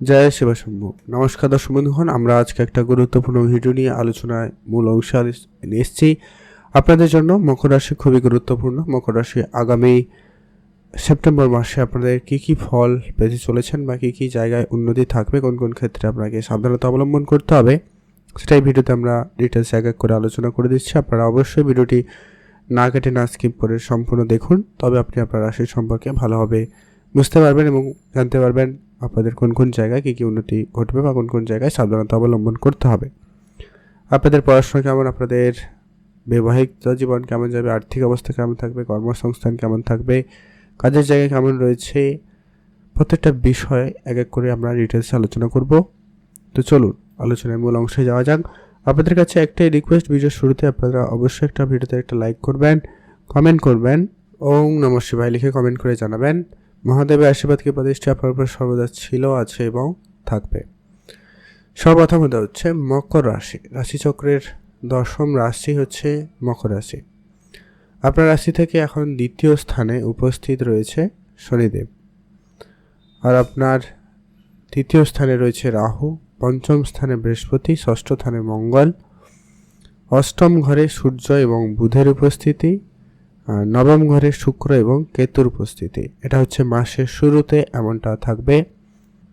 জয় শিবশম্ভ। নমস্কার দর্শক বন্ধুগণ, আমরা আজকে একটা গুরুত্বপূর্ণ ভিডিও নিয়ে আলোচনায় মূল অংশে এসেছি। আপনাদের জন্য মকর রাশি খুবই গুরুত্বপূর্ণ। মকর রাশি আগামী সেপ্টেম্বর মাসে আপনাদের কি কি ফল পেতে চলেছেন বা কী কী জায়গায় উন্নতি থাকবে, কোন কোন ক্ষেত্রে আপনাকে সাবধানতা অবলম্বন করতে হবে, সেটাই ভিডিওতে আমরা ডিটেলস এক এক করে আলোচনা করে দিচ্ছি। আপনারা অবশ্যই ভিডিওটি না কেটে, না স্কিপ করে সম্পূর্ণ দেখুন। তবে আপনি আপনার রাশি সম্পর্কে ভালোভাবে বুঝতে পারবেন এবং জানতে পারবেন আপনাদের কোন কোন জায়গায় কী কী উন্নতি ঘটবে বা কোন কোন জায়গায় সাবধানতা অবলম্বন করতে হবে? আপনাদের পড়াশোনা কেমন? আপনাদের বৈবাহিক জীবন কেমন যাবে? আর্থিক অবস্থা কেমন থাকবে? কর্মসংস্থান কেমন থাকবে? কাজের জায়গা কেমন রয়েছে? প্রত্যেকটা বিষয়ে এক এক করে আমরা ডিটেলসে আলোচনা করব। তো চলুন, আলোচনার মূল অংশে যাওয়া যাক। আপনাদের কাছে একটাই রিকোয়েস্ট ভিডিও শুরুতে আপনারা অবশ্যই একটা ভিডিওতে একটা লাইক করবেন কমেন্ট করবেন, ওং নম শিবায় লিখে কমেন্ট করে জানাবেন। মহাদেবের আশীর্বাদ কি প্রতিষ্ঠা আপনার উপর সর্বদা ছিল, আছে এবং থাকবে। সর্বপ্রথম সর্বপ্রথমত হচ্ছে মকর রাশি। রাশিচক্রের দশম রাশি হচ্ছে মকর রাশি। আপনার রাশি থেকে এখন দ্বিতীয় স্থানে উপস্থিত রয়েছে শনিদেব। আর আপনার তৃতীয় স্থানে রয়েছে রাহু, পঞ্চম স্থানে বৃহস্পতি, ষষ্ঠ স্থানে মঙ্গল। অষ্টম ঘরে সূর্য এবং বুধের উপস্থিতি নবম ঘরে শুক্র এবং কেতুর উপস্থিতি। এটা হচ্ছে মাসের শুরুতে এমনটা থাকবে।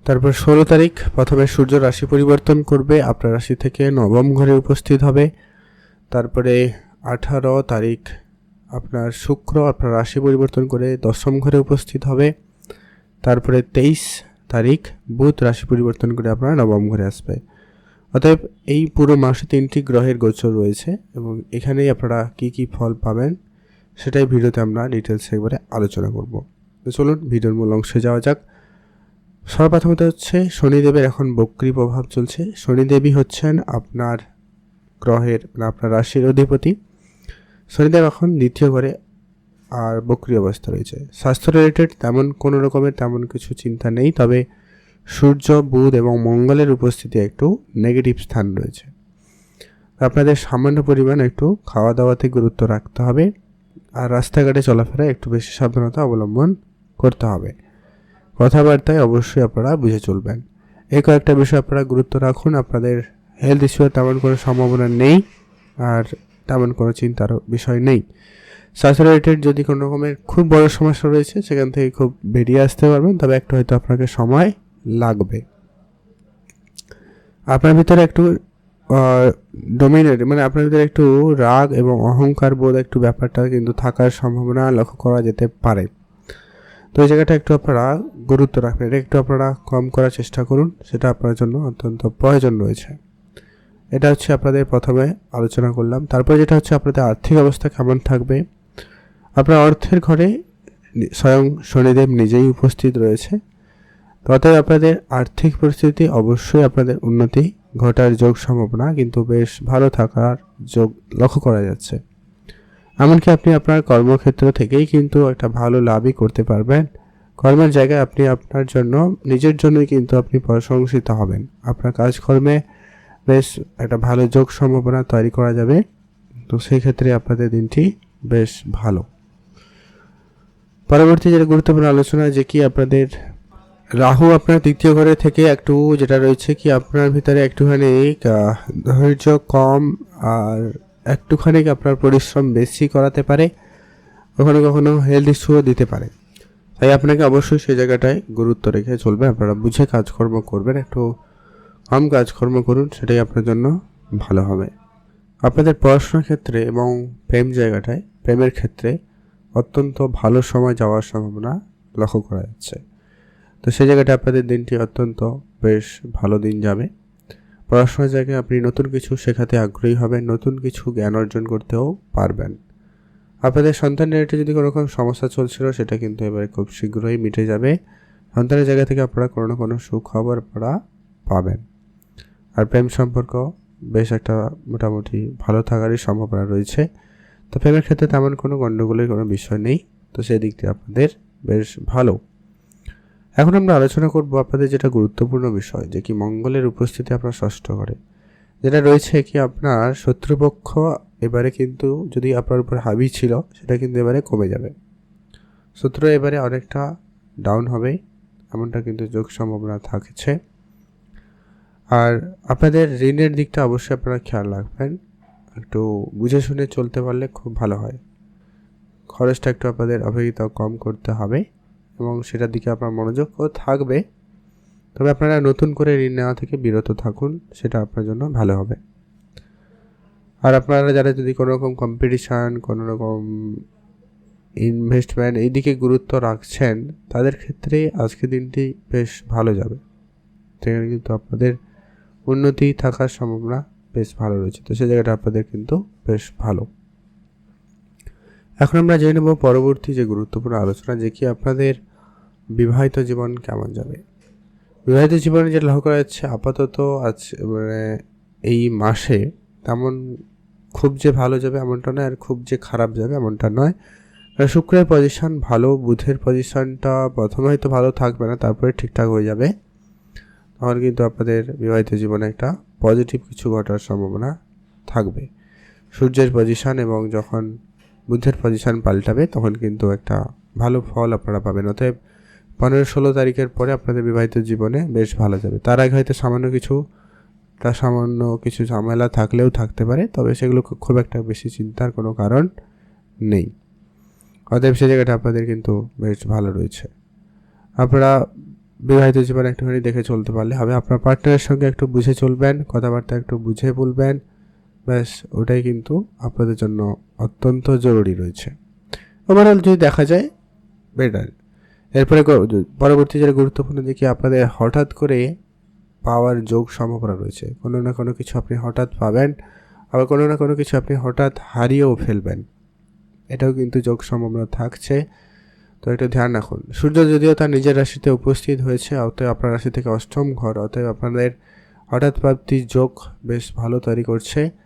তারপর ষোলো তারিখ, প্রথমে সূর্য রাশি পরিবর্তন করবে, আপনার রাশি থেকে নবম ঘরে উপস্থিত হবে। তারপরে আঠারো তারিখ, আপনার শুক্র আপনার রাশি পরিবর্তন করে দশম ঘরে উপস্থিত হবে। তারপরে তেইশ তারিখ, বুধ রাশি পরিবর্তন করে আপনার নবম ঘরে আসবে। অতএব এই পুরো মাসে তিনটি গ্রহের গোচর রয়েছে এবং এখানেই আপনারা কি কি ফল পাবেন সেটাই ভিডিওতে আমরা ডিটেলস একবারে আলোচনা করব। তো চলুন, ভিডিওর মূল অংশে যাওয়া যাক। সর্বপ্রথমত হচ্ছে, শনিদেবের এখন বক্রি প্রভাব চলছে। শনিদেবী হচ্ছেন আপনার গ্রহের মানে আপনার রাশির অধিপতি। শনিদেব এখন দ্বিতীয় ঘরে আর বক্রি অবস্থা রয়েছে। স্বাস্থ্য রিলেটেড তেমন কোনো রকমের তেমন কিছু চিন্তা নেই, তবে সূর্য, বুধ এবং মঙ্গলের উপস্থিতি একটু নেগেটিভ স্থান রয়েছে। আপনাদের সামান্য পরিমাণ একটু খাওয়া দাওয়াতে গুরুত্ব রাখতে হবে। আর রাস্তাঘাটে চলাফেরা একটু বেশি সাবধানতা অবলম্বন করতে হবে। কথাবার্তায় অবশ্যই আপনারা বুঝে চলবেন। এই কয়েকটা বিষয় আপনারা গুরুত্ব রাখুন, আপনাদের হেলথ ইস্যুর তেমন কোনো সম্ভাবনা নেই আর তেমন কোনো চিন্তার বিষয় নেই। রিলেটেড যদি কোনো রকমের খুব বড় সমস্যা রয়েছে, সেখান থেকে খুব বেরিয়ে আসতে পারবেন, তবে একটু হয়তো আপনাকে সময় লাগবে। আপনার ভিতরে একটু ডোমিনেট মানে আপনাদের একটু রাগ এবং অহংকার বোধ একটু ব্যাপারটা কিন্তু থাকার সম্ভাবনা লক্ষ্য করা যেতে পারে। তো এই জায়গাটা একটু আপনারা গুরুত্ব রাখবেন, এটা একটু আপনারা কম করার চেষ্টা করুন, সেটা আপনার জন্য অত্যন্ত প্রয়োজন রয়েছে। এটা হচ্ছে আপনাদের প্রথমে আলোচনা করলাম। তারপরে যেটা হচ্ছে আপনাদের আর্থিক অবস্থা কেমন থাকবে? আপনার অর্থের ঘরে স্বয়ং শনিদেব নিজেই উপস্থিত রয়েছে। ততই আপনাদের আর্থিক পরিস্থিতি অবশ্যই আপনাদের উন্নতি ঘটার যোগ সম্ভাবনা কিন্তু বেশ ভালো থাকার যোগ লক্ষ্য করা যাচ্ছে। এমনকি আপনি আপনার কর্মক্ষেত্র থেকেই কিন্তু একটা ভালো লাভই করতে পারবেন। কর্মের জায়গায় আপনি আপনার জন্য, নিজের জন্যই কিন্তু আপনি প্রশংসিত হবেন। আপনার কাজকর্মে বেশ একটা ভালো যোগ সম্ভাবনা তৈরি করা যাবে। তো সেই ক্ষেত্রে আপনাদের দিনটি বেশ ভালো। পরবর্তী যেটা গুরুত্বপূর্ণ আলোচনা যে কি আপনাদের রাহু আপনার দ্বিতীয় ঘরে থেকে একটু যেটা রয়েছে কি আপনার ভিতরে একটুখানি ধৈর্য কম আর একটুখানি আপনার পরিশ্রম বেশি করাতে পারে, কখনো কখনো হেলথ ইস্যুও দিতে পারে। তাই আপনাকে অবশ্যই সেই জায়গাটায় গুরুত্ব রেখে চলবে, আপনারা বুঝে কাজকর্ম করবেন, একটু কম কাজকর্ম করুন, সেটাই আপনার জন্য ভালো হবে। আপনাদের পড়াশোনার ক্ষেত্রে এবং প্রেম জায়গাটায়, প্রেমের ক্ষেত্রে অত্যন্ত ভালো সময় যাওয়ার সম্ভাবনা লক্ষ্য করা যাচ্ছে। তো সেই জায়গাটা আপনাদের দিনটি অত্যন্ত বেশ ভালো দিন যাবে। পড়াশোনার জায়গায় আপনি নতুন কিছু শেখাতে আগ্রহী হবেন, নতুন কিছু জ্ঞান অর্জন করতেও পারবেন। আপনাদের সন্তানের এটা যদি কোনো রকম সমস্যা চলছিল, সেটা কিন্তু এবারে খুব শীঘ্রই মিটে যাবে। সন্তানের জায়গা থেকে আপনারা কোনো না কোনো সুখবর আপনারা পাবেন। আর প্রেম সম্পর্ক বেশ একটা মোটামুটি ভালো থাকারই সম্ভাবনা রয়েছে। তো প্রেমের ক্ষেত্রে তেমন কোনো গণ্ডগোলের কোনো বিষয় নেই। তো সেই দিক দিয়ে আপনাদের বেশ ভালো। এখন আমরা আলোচনা করব আপনাদের যেটা গুরুত্বপূর্ণ বিষয়, যে কি মঙ্গলের উপস্থিতি আপনার ষষ্ঠ ঘরে যেটা রয়েছে কি আপনার শত্রুপক্ষ এবারে কিন্তু যদি আপনার উপর হাবি ছিল, সেটা কিন্তু এবারে কমে যাবে। শত্রু এবারে অনেকটা ডাউন হবে, এমনটা কিন্তু যোগ সম্ভাবনা থাকছে। আর আপনাদের ঋণের দিকটা অবশ্যই আপনারা খেয়াল রাখবেন, একটু বুঝে শুনে চলতে পারলে খুব ভালো হয়। খরচটা একটু আপনাদের অপেক্ষিত কম করতে হবে। এবং সেটার দিকে আপনার মনোযোগও থাকবে। তবে আপনারা নতুন করে ঋণ নেওয়া থেকে বিরত থাকুন, সেটা আপনার জন্য ভালো হবে। আর আপনারা যারা যদি কোনো রকম কম্পিটিশান কোনো রকম ইনভেস্টমেন্ট এই দিকে গুরুত্ব রাখছেন, তাদের ক্ষেত্রে আজকের দিনটি বেশ ভালো যাবে। সেখানে কিন্তু আপনাদের উন্নতি থাকার সম্ভাবনা বেশ ভালো রয়েছে। তো সেই জায়গাটা আপনাদের কিন্তু বেশ ভালো। এখন আমরা জেনে নেব পরবর্তী যে গুরুত্বপূর্ণ আলোচনা, যে কি আপনাদের বিবাহিত জীবন কেমন যাবে। বিবাহিত জীবনে যেটা লক্ষ্য করা যাচ্ছে, আপাতত আজ মানে এই মাসে তেমন খুব যে ভালো যাবে এমনটা নয়, আর খুব যে খারাপ যাবে এমনটা নয়। শুক্রের পজিশন ভালো, বুধের পজিশনটা প্রথমে হয়তো ভালো থাকবে না, তারপরে ঠিকঠাক হয়ে যাবে। তখন কিন্তু আপনাদের বিবাহিত জীবনে একটা পজিটিভ কিছু ঘটার সম্ভাবনা থাকবে। সূর্যের পজিশন এবং যখন বুধের পজিশন পাল্টাবে, তখন কিন্তু একটা ভালো ফল আপনারা পাবেন। অতএব পনেরো ষোলো তারিখের পরে আপনাদের বিবাহিত জীবনে বেশ ভালো যাবে। তার আগে হয়তো সামান্য কিছু তার সামান্য কিছু ঝামেলা থাকলেও থাকতে পারে, তবে সেগুলো খুব একটা বেশি চিন্তার কোনো কারণ নেই। অতএব সে জায়গাটা আপনাদের কিন্তু বেশ ভালো রয়েছে। আপনারা বিবাহিত জীবনে একটুখানি দেখে চলতে পারলে হবে। আপনার পার্টনারের সঙ্গে একটু বুঝে চলবেন, কথাবার্তা একটু বুঝে বলবেন ব্যাস, ওটাই কিন্তু আপনাদের জন্য অত্যন্ত জরুরি রয়েছে। ওভারঅল যদি দেখা যায় বেটার এরপরে পরবর্তী যেটা গুরুত্বপূর্ণ দেখি আপনাদের হঠাৎ করে পাওয়ার যোগ সম্ভাবনা রয়েছে। কোনো না কোনো কিছু আপনি হঠাৎ পাবেন, আবার কোনো না কোনো কিছু আপনি হঠাৎ হারিয়েও ফেলবেন। এটাও কিন্তু যোগ সম্ভাবনা থাকছে। তো একটু ধ্যান রাখুন। সূর্য যদিও তার নিজের রাশিতে উপস্থিত হয়েছে, অতএব আপনার রাশি থেকে অষ্টম ঘর, অতএব আপনাদের হঠাৎ প্রাপ্তির যোগ বেশ ভালো তৈরি করছে।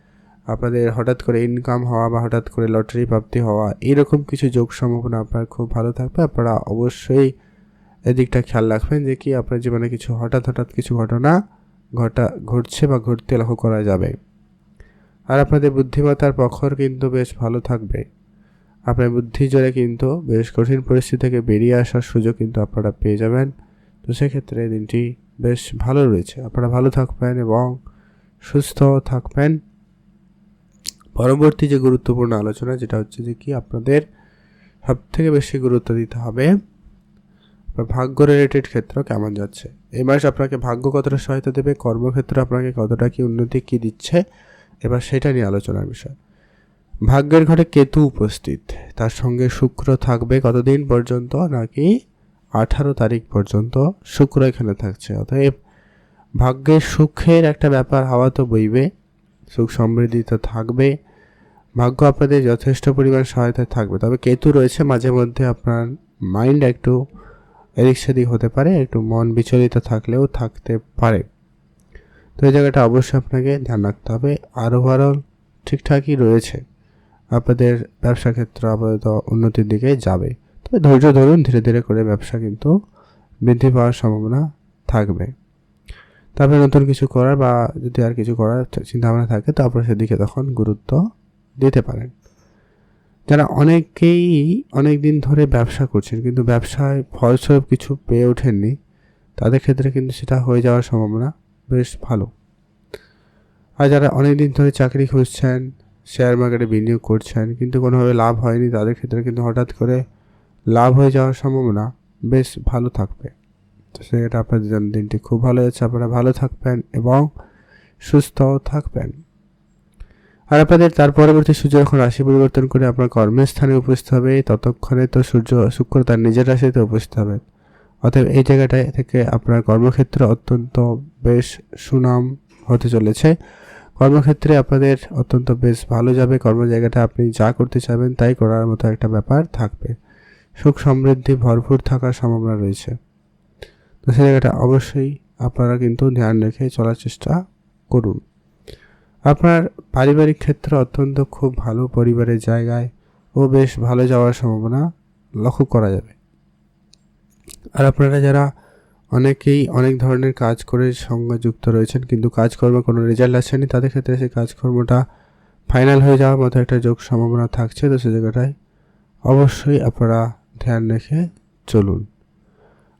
আপনাদের হঠাৎ করে ইনকাম হওয়া বা হঠাৎ করে লটারি প্রাপ্তি হওয়া, এরকম কিছু যোগ সম্ভাবনা আপনার খুব ভালো থাকবে। আপনারা অবশ্যই এদিকটা খেয়াল রাখবেন যে কি আপনার জীবনে কিছু হঠাৎ হঠাৎ কিছু ঘটনা ঘটা, ঘটছে বা ঘটতে লক্ষ্য করা যাবে। আর আপনাদের বুদ্ধিমত্তার প্রখর কিন্তু বেশ ভালো থাকবে। আপনার বুদ্ধি জোরে কিন্তু বেশ কঠিন পরিস্থিতি থেকে বেরিয়ে আসার সুযোগ কিন্তু আপনারা পেয়ে যাবেন। তো সেক্ষেত্রে দিনটি বেশ ভালো রয়েছে। আপনারা ভালো থাকবেন এবং সুস্থ থাকবেন। পরবর্তী যে গুরুত্বপূর্ণ আলোচনা, যেটা হচ্ছে যে কি আপনাদের সব থেকে বেশি গুরুত্ব দিতে হবে ভাগ্য রিলেটেড ক্ষেত্র কেমন যাচ্ছে। এই মাস আপনাকে ভাগ্য কতটা সহায়তা দেবে, কর্মক্ষেত্র আপনাকে কতটা কি উন্নতি কি দিচ্ছে, এবার সেটা নিয়ে আলোচনার বিষয়। ভাগ্যের ঘরে কেতু উপস্থিত, তার সঙ্গে শুক্র থাকবে কতদিন পর্যন্ত, নাকি আঠারো তারিখ পর্যন্ত শুক্র এখানে থাকছে। অতএব ভাগ্যের সুখের একটা ব্যাপার, হাওয়া তো বইবে। সুখ সমৃদ্ধি তো থাকবে। ভাগ্য আপনাদের যথেষ্ট পরিমাণ সহায়তায় থাকবে। তবে কেতু রয়েছে, মাঝে মধ্যে আপনার মাইন্ড একটু এদিক সেদিক হতে পারে, একটু মন বিচলিত থাকলেও থাকতে পারে। তো এই জায়গাটা অবশ্যই আপনাকে ধ্যান রাখতে হবে। আর ওভারঅল ঠিকঠাকই রয়েছে। আপনাদের ব্যবসা ক্ষেত্র আপাতত উন্নতির দিকে যাবে। তবে ধৈর্য ধরুন, ধীরে ধীরে করে ব্যবসা কিন্তু বৃদ্ধি পাওয়ার সম্ভাবনা থাকবে। তারপরে নতুন কিছু করার বা যদি আর কিছু করার চিন্তাভাবনা থাকে তারপরে সেদিকে তখন গুরুত্ব দিতে পারেন। যারা অনেকেই অনেক দিন ধরে ব্যবসা করছেন, কিন্তু ব্যবসায় ফলস্বরূপ কিছু পেয়ে ওঠেননি, তাদের ক্ষেত্রে কিন্তু সেটা হয়ে যাওয়ার সম্ভাবনা বেশ ভালো। আর যারা অনেক দিন ধরে চাকরি খুঁজছেন শেয়ার মার্কেটে বিনিয়োগ করছেন, কিন্তু কোনোভাবে লাভ হয়নি, তাদের ক্ষেত্রে কিন্তু হঠাৎ করে লাভ হয়ে যাওয়ার সম্ভাবনা বেশ ভালো থাকবে। তো সেটা আপনাদের জন্য দিনটি খুব ভালো যাচ্ছে। আপনারা ভালো থাকবেন এবং সুস্থও থাকবেন। আর আপনাদের তার পরবর্তী সূর্য যখন রাশি পরিবর্তন করে আপনার কর্মের স্থানে উপস্থিত হবে, ততক্ষণে তো সূর্য শুক্র তার নিজের রাশিতে উপস্থিত হবে। অতএব এই জায়গাটায় থেকে আপনার কর্মক্ষেত্রে অত্যন্ত বেশ সুনাম হতে চলেছে। কর্মক্ষেত্রে আপনাদের অত্যন্ত বেশ ভালো যাবে। কর্ম জায়গাটা আপনি যা করতে চাইবেন তাই করার মতো একটা ব্যাপার থাকবে। সুখ সমৃদ্ধি ভরপুর থাকার সম্ভাবনা রয়েছে। তো সেই জায়গাটা অবশ্যই আপনারা কিন্তু ধ্যান রেখে চলার চেষ্টা করুন। আপনার পারিবারিক ক্ষেত্রে অত্যন্ত খুব ভালো পরিবারের জায়গায় ও বেশ ভালো যাওয়ার সম্ভাবনা লক্ষ্য করা যাবে। আর আপনারা যারা অনেকেই অনেক ধরনের কাজ করে সঙ্গে যুক্ত রয়েছেন কিন্তু কাজকর্মে কোনো রেজাল্ট আসেনি, তাদের ক্ষেত্রে সেই কাজকর্মটা ফাইনাল হয়ে যাওয়ার মতো একটা যোগ সম্ভাবনা থাকছে। তো সে জায়গাটায় অবশ্যই আপনারা ধ্যান রেখে চলুন।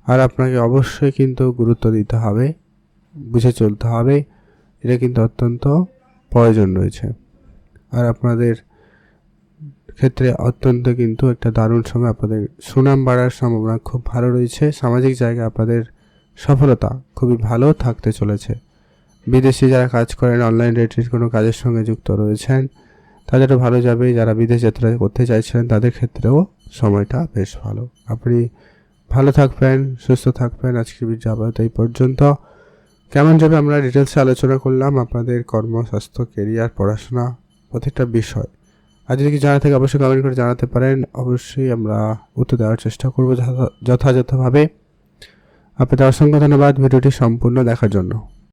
আর আপনাকে অবশ্যই কিন্তু গুরুত্ব দিতে হবে, বুঝে চলতে হবে। এটা কিন্তু অত্যন্ত প্রয়োজন রয়েছে। আর আপনাদের ক্ষেত্রে অত্যন্ত কিন্তু একটা দারুণ সময় আপনাদের, সুনাম বাড়ার সম্ভাবনা খুব ভালো রয়েছে। সামাজিক জায়গায় আপনাদের সফলতা খুবই ভালো থাকতে চলেছে। বিদেশে যারা কাজ করেন অনলাইন রেটের কোনো কাজের সঙ্গে যুক্ত রয়েছেন তাদেরও ভালো যাবে যারা বিদেশ যাত্রা করতে চাইছিলেন, তাদের ক্ষেত্রেও সময়টা বেশ ভালো। আপনি ভালো থাকবেন, সুস্থ থাকবেন। আজকের যাবত এই পর্যন্ত। কেমন যাবে আমরা ডিটেলসে আলোচনা করলাম, আপনাদের কর্ম স্বাস্থ্য কেরিয়ার পড়াশোনা, প্রত্যেকটা বিষয়। আর যদি কি জানা থাকে, অবশ্যই কমেন্ট করে জানাতে পারেন। অবশ্যই আমরা উত্তর দেওয়ার চেষ্টা করব যথাযথভাবে। আপনাদের অসংখ্য ধন্যবাদ ভিডিওটি সম্পূর্ণ দেখার জন্য।